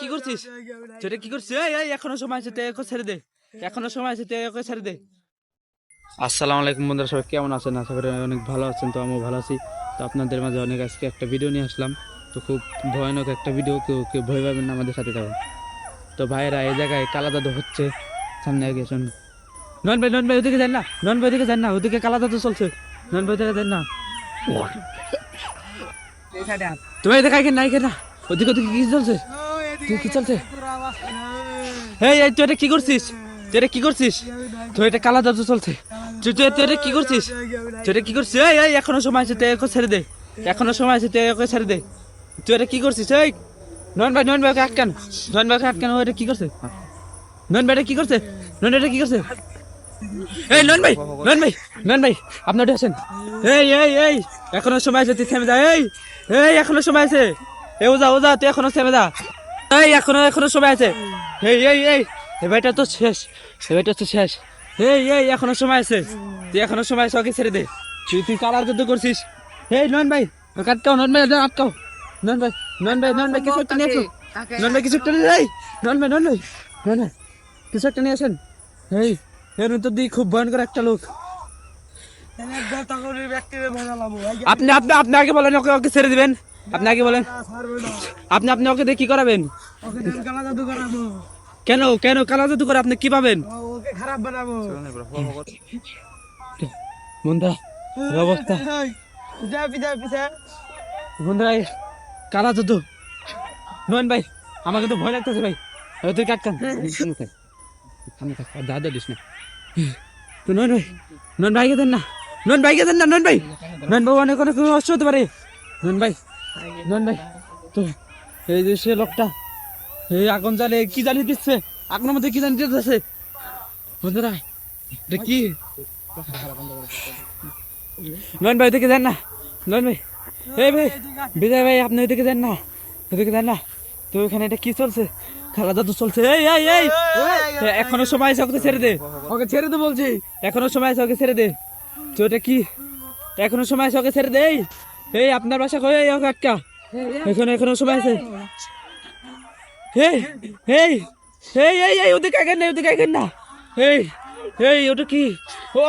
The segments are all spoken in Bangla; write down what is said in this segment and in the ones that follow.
কি করছিস? তুই কি করছিস? এই এই এখনও সময় আছে তুই একে ছেড়ে দে। এখনও সময় আছে তুই একে ছেড়ে দে। আসসালামু আলাইকুম বন্ধুরা সবাই কেমন আছেন? আশা করি অনেক ভালো আছেন তো আমিও ভালো আছি। তো আপনাদের মাঝে অনেক আজকে একটা ভিডিও নিয়ে আসলাম। তো খুব ভয়ানক একটা ভিডিও কেউ কেউ ভয় পাবেন না আমাদের সাথে থাকুন তো ভাইয়েরা এই জায়গায় কালা জাদু হচ্ছে। সামনে আগে শুন নন ভাই নন ভাই ওদিকে যান না। নন ভাই ওদিকে যান না। ওদিকে কালা জাদু চলছে। নন ভাই ওদিকে যান না। তুমি এদিকে আগে নাই কেনা ওদিকে ওদিকে কি চলছে? তুই কি চলছে? এই তুই কি করছিস? কি করছিস? তুই এটা কালা চলছে। তুই তুই কি করছিস? কি করছিস? এই এই, এখনও সময় আছে, তুই একে ছেড়ে দে। এখনও সময় আছে, তুই একে ছেড়ে দে। তুই এটা কি করছিস? এই নন ভাই নন ভাই ওকে আটকান নন ভাই ওকে আটকান কি করছে? নন ভাই কি করছে? নন এটা কি করছে? এই নন ভাই নন ভাই নন ভাই আপনার আছেন এই এই এই, এখনও সময় আছে, তুই থেমে যা। এই এই, এখনও সময় আছে। এ ওজা ওজা তুই এখনও থেমে যা। এই এখনও এখনও সময় আছে। এই এই এই তো শেষ তো শেষ। এই এই এখনও সময় আছে। তুই এখনও সময় আছে ওকে ছেড়ে দে। তুই তুই কালার যুদ্ধ করছিস? এই নন ভাই ওকে আটকাও নন ভাই আটকাও। নন ভাই নন ভাই নন ভাই কিছু একটা নিয়ে আসো নন ভাই কিছু একটা নিয়ে এই নন ভাই নন ভাই নন ভাই কিছু একটা নিয়ে আসেন। এই এর তো দি খুব ভয়ঙ্কর একটা লোক। আপনি আপনি আপনি আগে বলেন ওকে ওকে ছেড়ে দিবেন। আপনি আগে বলেন। আপনি আপনি ওকে কি করাবেন? কেন কেন কালা জাদু করে আপনি কি পাবেন? নয়ন ভাই, আমাকে তো ভয় লাগতেছে ভাই। তুই দাদা তো নয়ন ভাই না। না, নয়ন ভাই। নয়ন অনেক অনেক হতে পারে। নয়ন ভাই নয়ন ভাই তো এই যে সে লোকটা এই আগুন জ্বালে কি দিচ্ছে? আগুনের মধ্যে কি দিতেছে? বন্ধুরা এটা কি? নয়ন ভাই ওইদিকে দেন না। নয়ন ভাই এই ভাই বিজয় ভাই আপনি দেন না। দেন না। তো ওখানে এটা কি চলছে? খেলা তো চলছে। এই এই এই এখনও সময় আছে ওকে ছেড়ে দে। ওকে ছেড়ে দে বলছি। এখনও সময় আছে ওকে ছেড়ে দে। তো এটা কি? এখনও সময় আছে ওকে ছেড়ে দে এই আপনার বাসা এই ওকে আটকা। এখনও এখনও সময় আছে। এই এই এই এই এই ওদিকে আগেন না ওদিকে আগেন না। এই এই ওটা কি? ও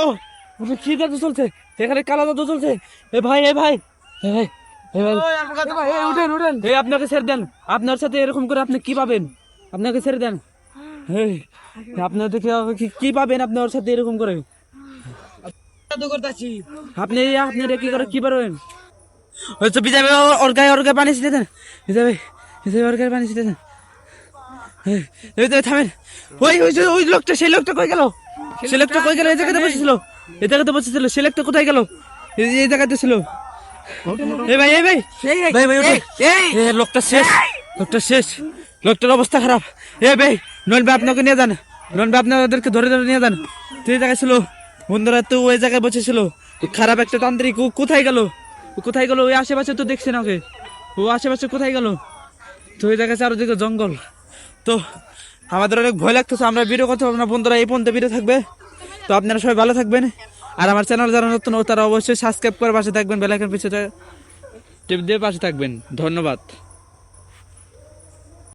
ওটা কি জাদু চলছে? এখানে কালা জাদু চলছে। এ ভাই এ ভাই এই আপনাকে ছেড়ে দেন। আপনার সাথে এরকম করে আপনি কি পাবেন? আপনাকে ছেড়ে দেন। এই আপনার দেখে কি- কি পাবেন আপনি ওর সাথে এরকম করে? আপনি আপনি এটা কি করে কি পারবেন? হয়তো বিজয় ভাই ওর- গায়ে ওর গায়ে পানি ছিটে দেন। বিজয় ভাই বিজয় ওর গায়ে পানি ছিটে দেন। তো থামেন। ওই ওই ওই লোকটা সেই লোকটা কই গেল? সেই লোকটা কই গেল? এই জায়গাতে বসেছিল। এই জায়গাতে বসেছিল। সেই লোকটা কোথায় গেল? এই জায়গাতে ছিল। এই ভাই এই ভাই। ভাই ভাই। এ লোকটা শেষ। লোকটা শেষ। লোকটার অবস্থা খারাপ। এ ভাই নন ভাই আপনাকে নিয়ে যান। নন ভাই আপনাদেরকে ধরে ধরে নিয়ে যান। তুই জায়গায় ছিল। বন্ধুরা তো ওই জায়গায় বসেছিল। খারাপ একটা তান্ত্রিক। কোথায় গেল? কোথায় গেল? ওই আশেপাশে তো দেখছে না ওকে ও আশেপাশে কোথায় গেল? তো ওই জায়গায় দেখো জঙ্গল। তো আমাদের অনেক ভয় লাগতেছে, আমরা বিরো করতে পারব না। বন্ধুরা, এই পর্যন্ত ভিডিও থাকবে। তো আপনারা সবাই ভালো থাকবেন। আর আমার চ্যানেল যারা নতুন, তারা অবশ্যই সাবস্ক্রাইব করে পাশে থাকবেন বেলাইকন পিছনে টিপ দিয়ে পাশে থাকবেন। ধন্যবাদ।